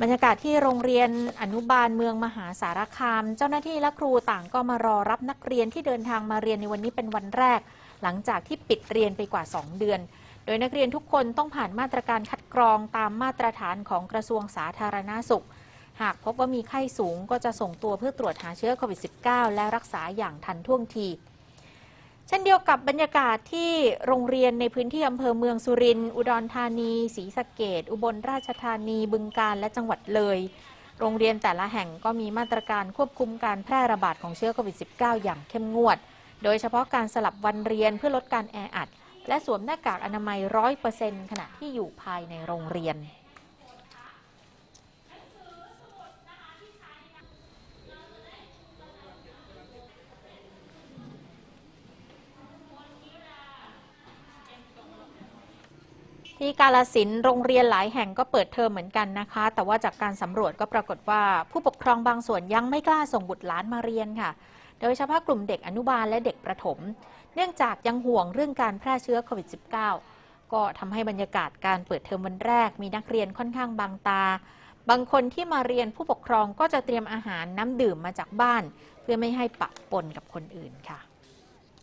บรรยากาศที่โรงเรียนอนุบาลเมืองมหาสารคาม เจ้าหน้าที่และครูต่างก็มารอรับนักเรียนที่เดินทางมาเรียนในวันนี้เป็นวันแรก หลังจากที่ปิดเรียนไปกว่า 2 เดือน โดยนักเรียนทุกคนต้องผ่านมาตรการคัดกรองตามมาตรฐานของกระทรวงสาธารณาสุข หากพบว่ามีไข้สูงก็จะส่งตัวเพื่อตรวจหาเชื้อโควิด -19 และรักษาอย่างทันท่วงที เช่นเดียวกับบรรยากาศที่โรงเรียนในพื้นที่อำเภอเมืองสุรินทร์อุดรธานีศรีสะเกดอุบลราชธานี บึงกาฬและจังหวัดเลย โรงเรียนแต่ละแห่งก็มีมาตรการควบคุมการแพร่ระบาดของเชื้อโควิด -19 อย่างเข้มงวด โดยเฉพาะการสลับวันเรียนเพื่อลดการแออัด และสวมหน้ากากอนามัยร้อยเปอร์เซ็นต์ขณะที่อยู่ภายในโรงเรียน ที่กาลสินโรงเรียนหลายแห่งก็เปิดเทอมเหมือนกันนะคะ แต่ว่าจากการสำรวจก็ปรากฏว่าผู้ปกครองบางส่วนยังไม่กล้าส่งบุตรหลานมาเรียนค่ะ โดยเฉพาะกลุ่มเด็กอนุบาลและเด็กประถม เนื่องจากยังห่วงเรื่องการแพร่เชื้อโควิด -19 ก็ทำให้บรรยากาศการเปิดเทอมวันแรก มีนักเรียนค่อนข้างบางตา บางคนที่มาเรียนผู้ปกครองก็จะเตรียมอาหารน้ำดื่มมาจากบ้าน เพื่อไม่ให้ปะปนกับคนอื่นค่ะ